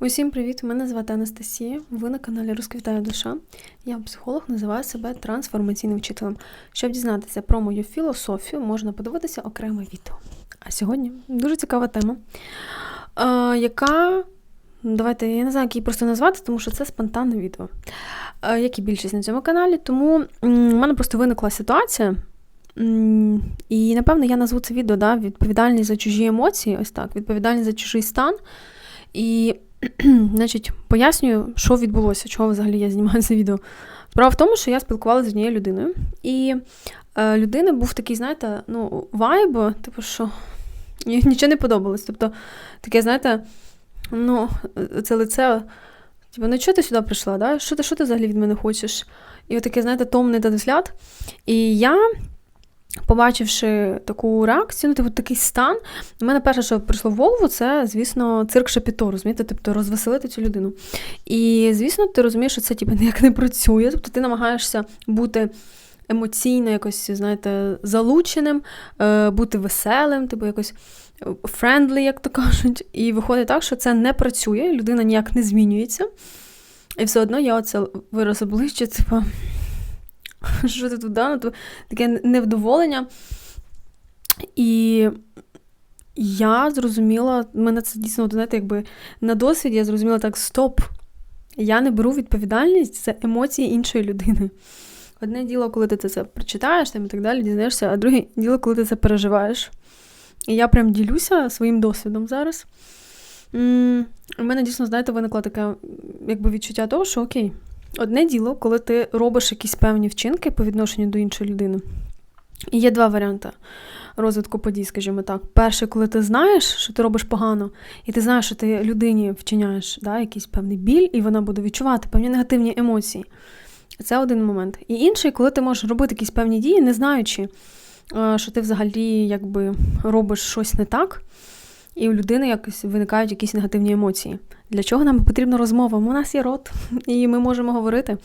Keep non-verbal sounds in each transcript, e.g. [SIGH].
Усім привіт! Мене звати Анастасія. Ви на каналі Розквітає душа. Я психолог, називаю себе трансформаційним вчителем. Щоб дізнатися про мою філософію, можна подивитися окреме відео. А сьогодні дуже цікава тема, яка. Давайте я не знаю, як її просто назвати, тому що це спонтанне відео, як і більшість на цьому каналі. Тому в мене просто виникла ситуація. І, напевно, я назву це відео да, відповідальність за чужі емоції, ось так, відповідальність за чужий стан. І, [CLEARS THROAT] значить, пояснюю, що відбулося, чого взагалі я знімаю це відео. Справа в тому, що я спілкувалася з однією людиною, і е, людини був такий, знаєте, ну, вайб, типу, що [LAUGHS] їй нічого не подобалось. Тобто, таке, знаєте, ну, це лице, типу, ну чого ти сюди прийшла? Да? Що ти що ти взагалі від мене хочеш? І отаке, знаєте, томний та взгляд. І я побачивши таку реакцію, ну, типу, такий стан, у мене перше, що прийшло в голову, це, звісно, цирк Шапіто, розумієте, тобто розвеселити цю людину. І, звісно, ти розумієш, що це типу, ніяк не працює, тобто ти намагаєшся бути. Емоційно якось, знаєте, залученим, е, бути веселим, типу якось френдлі, як то кажуть. І виходить так, що це не працює, людина ніяк не змінюється. І все одно я оце вираз обличчя, типу, [LAUGHS] що ти туди, ну, то таке невдоволення. І я зрозуміла, мене це дійсно, знаєте, якби на досвіді я зрозуміла так: стоп! Я не беру відповідальність за емоції іншої людини. Одне діло, коли ти це прочитаєш там, і так далі, дізнаєшся, а друге діло, коли ти це переживаєш. І я прям ділюся своїм досвідом зараз. У мене дійсно, знаєте, виникло таке якби відчуття того, що окей, одне діло, коли ти робиш якісь певні вчинки по відношенню до іншої людини. І є два варіанти розвитку подій, скажімо так. Перше, коли ти знаєш, що ти робиш погано, і ти знаєш, що ти людині вчиняєш да, якийсь певний біль, і вона буде відчувати певні негативні емоції. Це один момент. І інший, коли ти можеш робити якісь певні дії, не знаючи, що ти взагалі якби робиш щось не так, і у людини якось виникають якісь негативні емоції. Для чого нам потрібна розмова? У нас є рот, [LAUGHS] і ми можемо говорити.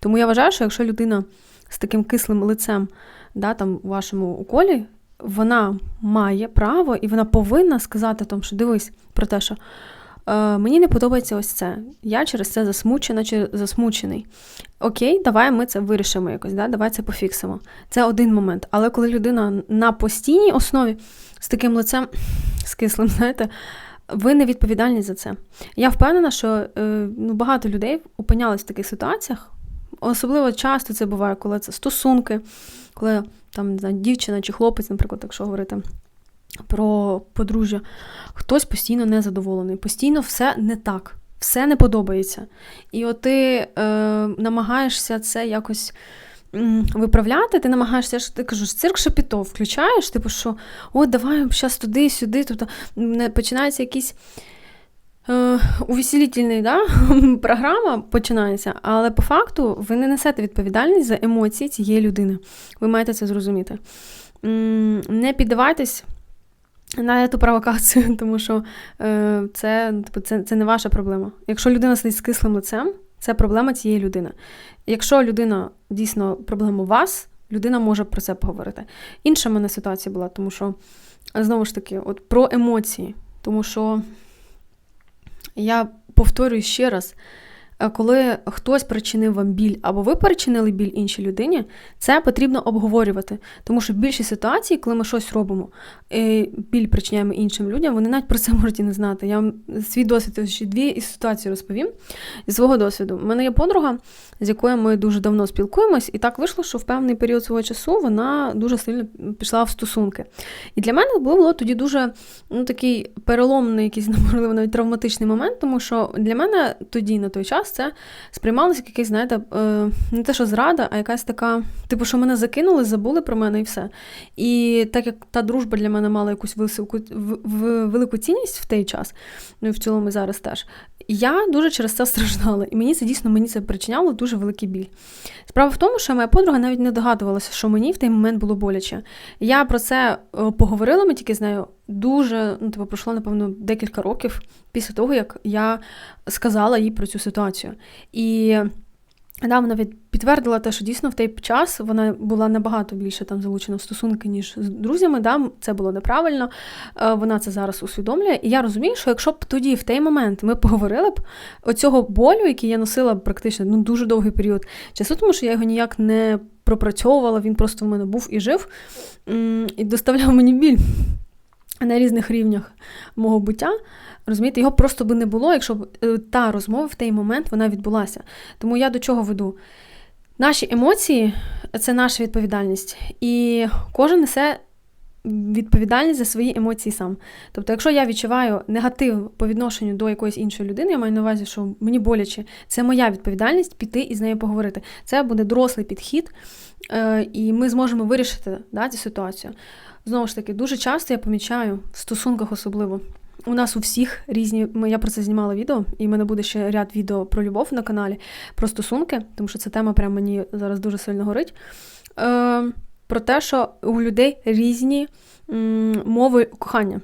Тому я вважаю, що якщо людина з таким кислим лицем да, там, у вашому уколі, вона має право і вона повинна сказати, тому, що дивись про те, що е, мені не подобається ось це. Я через це засмучена чи засмучений. Окей, давай ми це вирішимо якось, да? давай це пофіксимо. Це один момент. Але коли людина на постійній основі з таким лицем, [CLEARS THROAT] з кислим, знаєте, ви не відповідальні за це. Я впевнена, що е, ну, багато людей опинялись в таких ситуаціях. Особливо часто це буває, коли це стосунки, коли там не знаю, дівчина чи хлопець, наприклад, якщо говорити про подружжя, хтось постійно незадоволений, постійно все не так, все не подобається. І от ти е, намагаєшся це якось виправляти, ти намагаєшся, ти кажеш, цирк шапіто включаєш, типу, що от давай зараз туди, сюди, тобто починається якийсь е, увеселітельний, да? [LAUGHS] програма починається, але по факту ви не несете відповідальність за емоції цієї людини. Ви маєте це зрозуміти. Не піддавайтесь на цю провокацію, [LAUGHS] тому що е, це, типу, це, це не ваша проблема. Якщо людина сидить з кислим лицем, це проблема цієї людини. Якщо людина дійсно проблема у вас, людина може про це поговорити. Інша в мене ситуація була, тому що, знову ж таки, от про емоції. Тому що я повторюю ще раз. Е, коли хтось причинив вам біль, або ви причинили біль іншій людині, це потрібно обговорювати. Тому що в більшість ситуацій, коли ми щось робимо, і біль причиняємо іншим людям, вони навіть про це [LAUGHS] можуть і не знати. Я вам свій досвід ще дві ситуації розповім зі свого досвіду. У мене є подруга, з якою ми дуже давно спілкуємось, і так вийшло, що в певний період свого часу вона дуже сильно пішла в стосунки. І для мене було тоді дуже ну, такий переломний, якийсь [LAUGHS] можливо, навіть травматичний момент, тому що для мене тоді на той час час це сприймалося як якийсь, знаєте, е, не те, що зрада, а якась така, типу, що мене закинули, забули про мене і все. І так як та дружба для мене мала якусь високу, велику цінність в той час, ну і в цілому зараз теж. Я дуже через це [LAUGHS] страждала, і мені це дійсно мені це причиняло дуже великий біль. Справа в тому, що моя подруга навіть не догадувалася, що мені в той момент було боляче. Я про це е, поговорила, ми тільки з нею дуже, ну, типу, пройшло, напевно, декілька років після того, як я сказала їй про цю ситуацію. І да, вона підтвердила те, що дійсно в той час вона була набагато більше там залучена в стосунки, ніж з друзями. Да? Це було неправильно. Е, вона це зараз усвідомлює. І я розумію, що якщо б тоді, в той момент, ми поговорили б оцього болю, який я носила практично ну, дуже довгий період часу, тому що я його ніяк не пропрацьовувала, він просто в мене був і жив, і доставляв мені біль на різних рівнях мого буття. Розумієте, його просто би не було, якщо б е, та розмова в той момент вона відбулася. Тому я до чого веду? Наші емоції це наша відповідальність. І кожен несе відповідальність за свої емоції сам. Тобто, якщо я відчуваю негатив по відношенню до якоїсь іншої людини, я маю на увазі, що мені боляче, це моя відповідальність піти і з нею поговорити. Це буде дорослий підхід, е, і ми зможемо вирішити да, цю ситуацію. Знову ж таки, дуже часто я помічаю в стосунках особливо. У нас у всіх різні. Я про це знімала відео, і в мене буде ще ряд відео про любов на каналі, про стосунки, тому що ця тема прямо мені зараз дуже сильно горить. Е, Про те, що у людей різні мови кохання.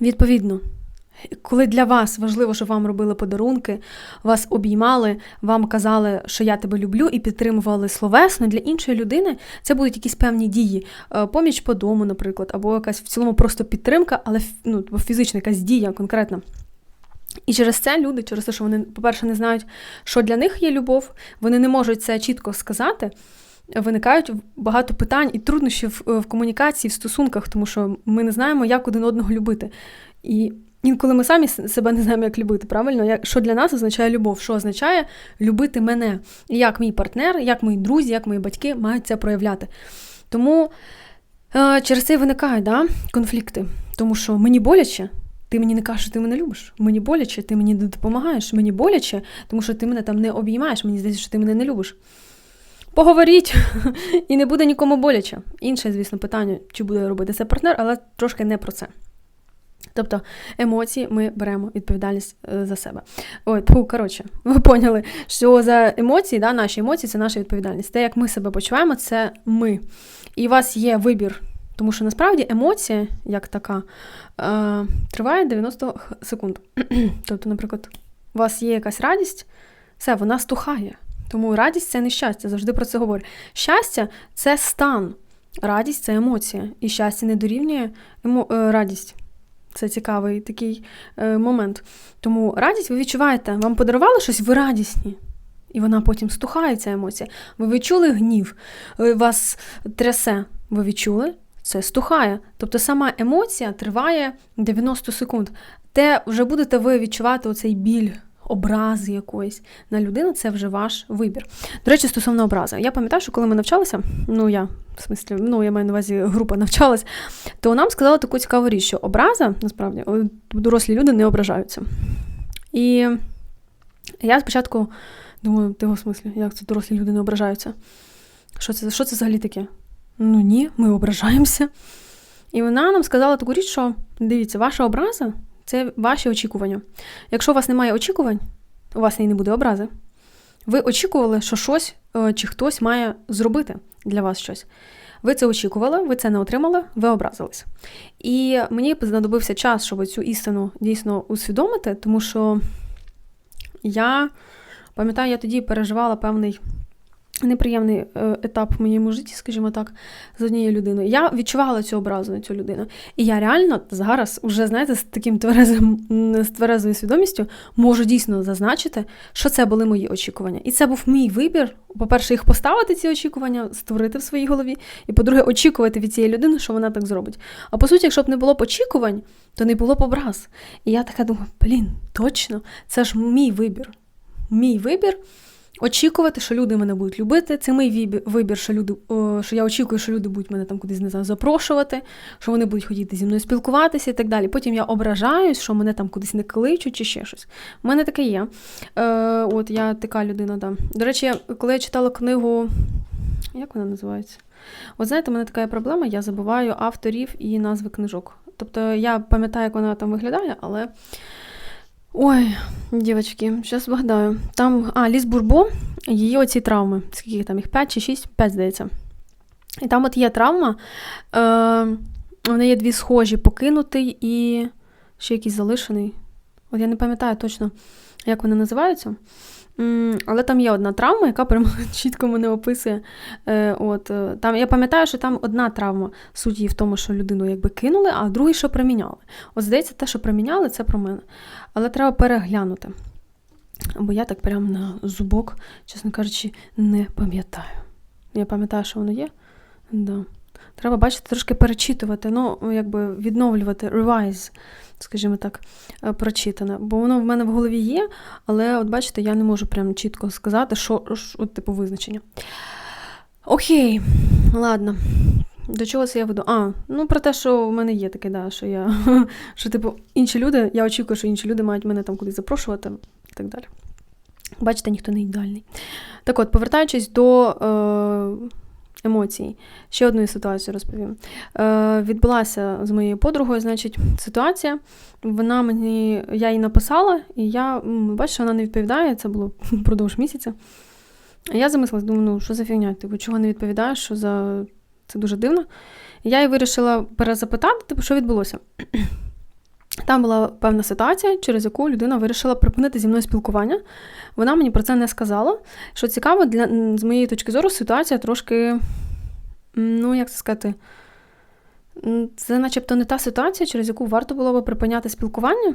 Відповідно, коли для вас важливо, щоб вам робили подарунки, вас обіймали, вам казали, що я тебе люблю, і підтримували словесно, для іншої людини це будуть якісь певні дії, е, поміч по дому, наприклад, або якась в цілому просто підтримка, але ну, фізична якась дія конкретна. І через це люди, через те, що вони, по-перше, не знають, що для них є любов, вони не можуть це чітко сказати. Виникають багато питань і труднощів в комунікації, в стосунках, тому що ми не знаємо, як один одного любити. І Інколи ми самі себе не знаємо, як любити, правильно? Як, Що для нас означає любов? Що означає любити мене? І як мій партнер, як мої друзі, як мої батьки мають це проявляти. Тому е, через це і виникають да, конфлікти. Тому що мені боляче, ти мені не кажеш, що ти мене любиш. Мені боляче, ти мені не допомагаєш. Мені боляче, тому що ти мене там не обіймаєш, мені здається, що ти мене не любиш. Поговоріть, [LAUGHS] і не буде нікому боляче. Інше, звісно, питання, чи буде робити це партнер, але трошки не про це. Тобто емоції ми беремо відповідальність е, за себе. Ой, тьфу, коротше, [LAUGHS] ви поняли, що за емоції, да, наші емоції це наша відповідальність. Те, як ми себе почуваємо, це ми. І у вас є вибір. Тому що насправді емоція, як така, е, триває 90 секунд. [CLEARS THROAT] тобто, наприклад, у вас є якась радість, все, вона стухає. Тому радість це не щастя, завжди про це говорю. Щастя це стан, радість це емоція. І щастя не дорівнює. Е, радість. Це цікавий такий е, момент. Тому радість ви відчуваєте, вам подарували щось, ви радісні. І вона потім стухає, ця емоція. Ви відчули гнів, е, вас трясе. Ви відчули? Це стухає. Тобто сама емоція триває 90 секунд. Те вже будете ви відчувати оцей біль образи якоїсь на людину, це вже ваш вибір. До речі, стосовно образи. Я пам'ятаю, що коли ми навчалися, ну я в смислі, ну я маю на увазі, група навчалась, то нам сказали таку цікаву річ, що образа, насправді, дорослі люди не ображаються. І я спочатку думаю, ти в смислі, як це дорослі люди не ображаються? Що це що це взагалі таке? Ну ні, ми ображаємося. І вона нам сказала таку річ, що дивіться, ваша образа це ваші очікування. Якщо у вас немає очікувань, у вас і не буде образи. Ви очікували, що щось е, чи хтось має зробити для вас щось. Ви це очікували, ви це не отримали, ви образились. І мені знадобився час, щоб цю істину дійсно усвідомити, тому що я пам'ятаю, я тоді переживала певний неприємний е, етап в моєму житті, скажімо так, з однією людиною. Я відчувала цю образу на цю людину. І я реально зараз, уже, знаєте, з таким тверезим, з тверезою свідомістю можу дійсно зазначити, що це були мої очікування. І це був мій вибір. По-перше, їх поставити, ці очікування, створити в своїй голові. І, по-друге, очікувати від цієї людини, що вона так зробить. А по суті, якщо б не було б очікувань, то не було б образ. І я така думаю, блін, точно, це ж мій вибір. Мій вибір очікувати, що люди мене будуть любити. Це мій вибір, що люди, що я очікую, що люди будуть мене там кудись не знаю, запрошувати, що вони будуть хотіти зі мною спілкуватися і так далі. Потім я ображаюсь, що мене там кудись не кличуть чи ще щось. У мене таке є. Е, От я така людина, да. До речі, коли я читала книгу, як вона називається? От знаєте, у мене така проблема, я забуваю авторів і назви книжок. Тобто я пам'ятаю, як вона там виглядає, але. Ой, дівчатки, зараз вгадаю. Там, а, Ліс Бурбо, її оці травми. Скільки там їх? 5 чи 6? 5, здається. І там от є травма. Е, Вони є дві схожі, покинутий і ще якийсь залишений. От я не пам'ятаю точно, як вони називаються. Але там є одна травма, яка прямо [LAUGHS] чітко мене описує. Е, от, е, там, Я пам'ятаю, що там одна травма суть її в тому, що людину якби кинули, а другий, що приміняли. От здається, те, що приміняли, це про мене. Але треба переглянути. Бо я так прямо на зубок, чесно кажучи, не пам'ятаю. Я пам'ятаю, що воно є. Да. Треба, бачити, трошки перечитувати, ну, якби відновлювати, revise, скажімо так, е, прочитане. Бо воно в мене в голові є, але, от бачите, я не можу прям чітко сказати, що, от, типу, визначення. Окей, ладно. До чого це я веду? А, ну про те, що в мене є таке, да, що я, [LAUGHS] що, типу, інші люди, я очікую, що інші люди мають мене там кудись запрошувати і так далі. Бачите, ніхто не ідеальний. Так от, повертаючись до е, емоцій, ще одну ситуацію розповім. Е, Відбулася з моєю подругою, значить, ситуація. Вона мені, я їй написала, і я бачу, вона не відповідає, це було [LAUGHS] впродовж місяця. Я замислилась, думаю, ну що за фігня? Типу, чого не відповідаєш? Що за це дуже дивно. Я їй вирішила перезапитати, типу, що відбулося. Там була певна ситуація, через яку людина вирішила припинити зі мною спілкування. Вона мені про це не сказала. Що цікаво, для, з моєї точки зору, ситуація трошки, ну, як це сказати, це начебто не та ситуація, через яку варто було би припиняти спілкування.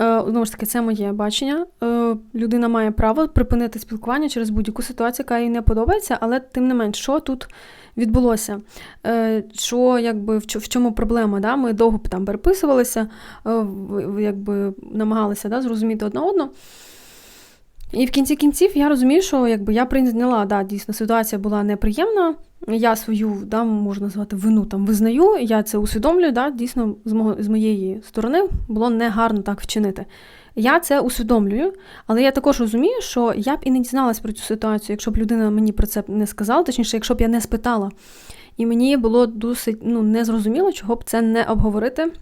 Е, знову ж таки, це моє бачення. Е, людина має право припинити спілкування через будь-яку ситуацію, яка їй не подобається, але тим не менш, що тут відбулося? Е, що якби в чому проблема? Да? Ми довго там переписувалися, якби намагалися да, зрозуміти одне одного. І в кінці кінців я розумію, що якби я прийняла, да, дійсно, ситуація була неприємна. Я свою, да, можна назвати, вину там визнаю, я це усвідомлюю, да, дійсно, з мого, з моєї сторони було негарно так вчинити. Я це усвідомлюю, але я також розумію, що я б і не дізналась про цю ситуацію, якщо б людина мені про це не сказала, точніше, якщо б я не спитала. І мені було досить ну, незрозуміло, чого б це не обговорити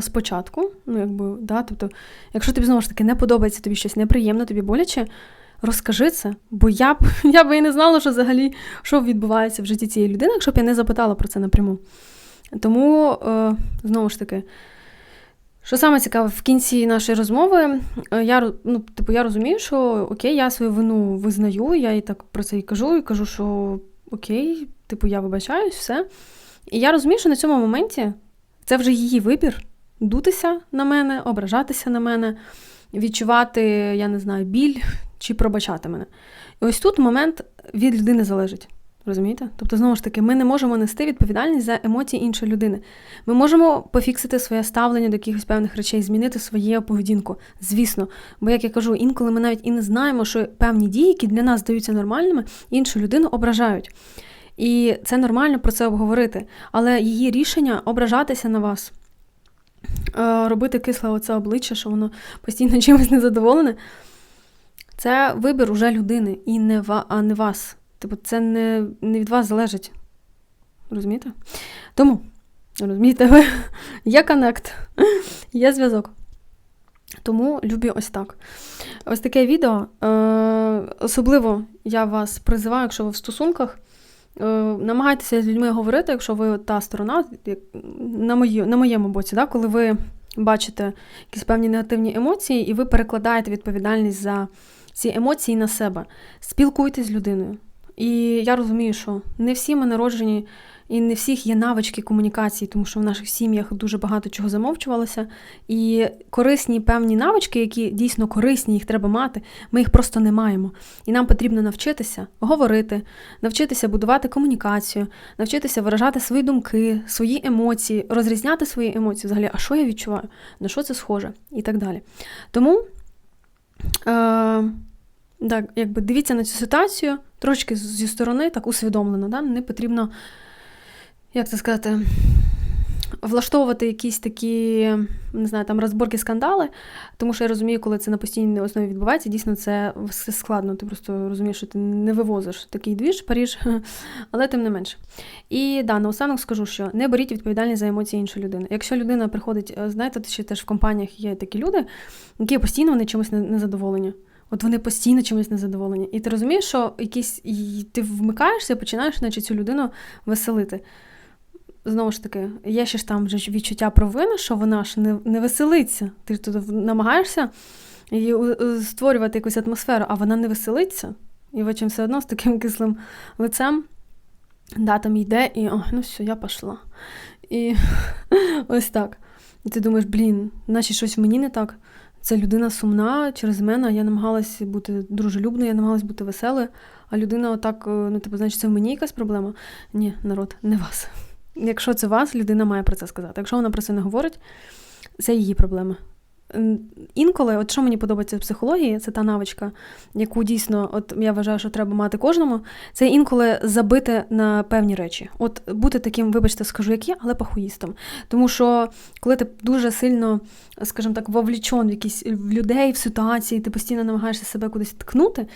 спочатку. Ну, якби, да, тобто, Якщо тобі знову ж таки не подобається тобі щось неприємне, тобі боляче, розкажи це, бо я б [LAUGHS] я б і не знала, що взагалі що відбувається в житті цієї людини, якщо б я не запитала про це напряму. Тому, е, знову ж таки, що саме цікаве, в кінці нашої розмови е, я ну, типу, я розумію, що окей, я свою вину визнаю, я їй так про це і кажу, і кажу, що окей, типу, я вибачаюсь, все. І я розумію, що на цьому моменті це вже її вибір дутися на мене, ображатися на мене, відчувати, я не знаю, біль чи пробачати мене. І ось тут момент від людини залежить. Розумієте? Тобто, знову ж таки, ми не можемо нести відповідальність за емоції іншої людини. Ми можемо пофіксити своє ставлення до якихось певних речей, змінити своє поведінку. Звісно. Бо, як я кажу, інколи ми навіть і не знаємо, що певні дії, які для нас здаються нормальними, іншу людину ображають. І це нормально про це обговорити. Але її рішення ображатися на вас, е, робити кисле оце обличчя, що воно постійно [LAUGHS] чимось незадоволене. Це вибір уже людини, і не ва, а не вас. Типу, це не не від вас залежить. Розумієте? Тому, розумієте, [LAUGHS] ви, є коннект, [LAUGHS] є зв'язок. Тому любі ось так. Ось таке відео. Е, Особливо я вас призиваю, якщо ви в стосунках. Е, намагайтеся з людьми говорити, якщо ви та сторона, на мої, на моєму боці, да, коли ви бачите якісь певні негативні емоції, і ви перекладаєте відповідальність за ці емоції на себе. Спілкуйтесь з людиною. І я розумію, що не всі ми народжені, і не всіх є навички комунікації, тому що в наших сім'ях дуже багато чого замовчувалося. І корисні певні навички, які дійсно корисні, їх треба мати, ми їх просто не маємо. І нам потрібно навчитися говорити, навчитися будувати комунікацію, навчитися виражати свої думки, свої емоції, розрізняти свої емоції, взагалі, а що я відчуваю, на що це схоже, і так далі. Тому. Е- так, якби дивіться на цю ситуацію трошки зі сторони, так усвідомлено. Да? Не потрібно, як це сказати, влаштовувати якісь такі, не знаю, там розборки, скандали, тому що я розумію, коли це на постійній основі відбувається, дійсно це все складно. Ти просто розумієш, що ти не вивозиш такий двіж, Паріж, [LAUGHS] але тим не менше. І да, наостанок скажу, що не беріть відповідальність за емоції іншої людини. Якщо людина приходить, е, знаєте, ще теж в компаніях є такі люди, які постійно вони чимось незадоволені. От вони постійно чимось незадоволені. І ти розумієш, що якісь ти вмикаєшся починаєш, наче цю людину веселити. Знову ж таки, є ще ж там вже відчуття провини, що вона ж не, не веселиться. Ти ж тут намагаєшся її створювати якусь атмосферу, а вона не веселиться. І потім все одно з таким [LAUGHS] кислим лицем да, там йде, і о, ну все, я пішла. І [LAUGHS] ось так. І ти думаєш, блін, наче щось мені не так. Це людина сумна через мене, я намагалась бути дружелюбною, я намагалась бути веселою, а людина отак, е, ну, типу, значить, це в мені якась проблема? Ні, народ, не вас. Якщо це вас, людина має про це сказати. Якщо вона про це не говорить, це її проблема. Інколи, от що мені подобається в психології, це та навичка, яку дійсно, от я вважаю, що треба мати кожному, це інколи забити на певні речі. От бути таким, вибачте, скажу, як є, але пахуїстом. Тому що коли ти дуже сильно, скажімо так, вовлічен в якісь в людей, в ситуації, ти постійно намагаєшся себе кудись ткнути.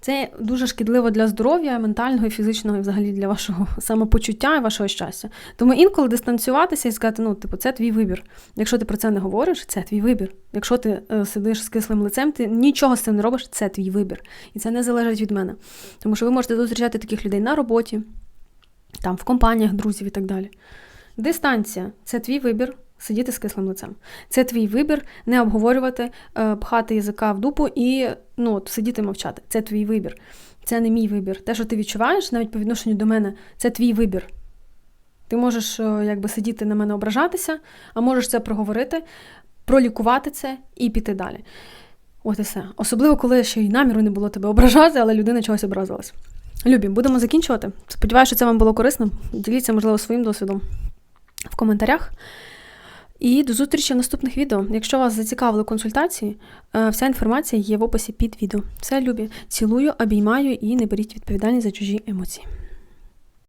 Це дуже шкідливо для здоров'я, ментального і фізичного, і взагалі для вашого самопочуття і вашого щастя. Тому інколи дистанціюватися і сказати, ну, типу, це твій вибір. Якщо ти про це не говориш, це твій вибір. Якщо ти е, сидиш з кислим лицем, ти нічого з цим не робиш, це твій вибір. І це не залежить від мене. Тому що ви можете зустрічати таких людей на роботі, там, в компаніях, друзів і так далі. Дистанція це твій вибір. Сидіти з кислим лицем. Це твій вибір не обговорювати, е, пхати язика в дупу і ну, от, сидіти мовчати. Це твій вибір. Це не мій вибір. Те, що ти відчуваєш, навіть по відношенню до мене, це твій вибір. Ти можеш е, якби сидіти на мене ображатися, а можеш це проговорити, пролікувати це і піти далі. От і все. Особливо, коли ще й наміру не було тебе ображати, але людина чогось образилась. Любі, будемо закінчувати. Сподіваюся, що це вам було корисно. Діліться, можливо, своїм досвідом в коментарях. І до зустрічі в наступних відео. Якщо вас зацікавили консультації, е, вся інформація є в описі під відео. Все, любі. Цілую, обіймаю і не беріть відповідальність за чужі емоції.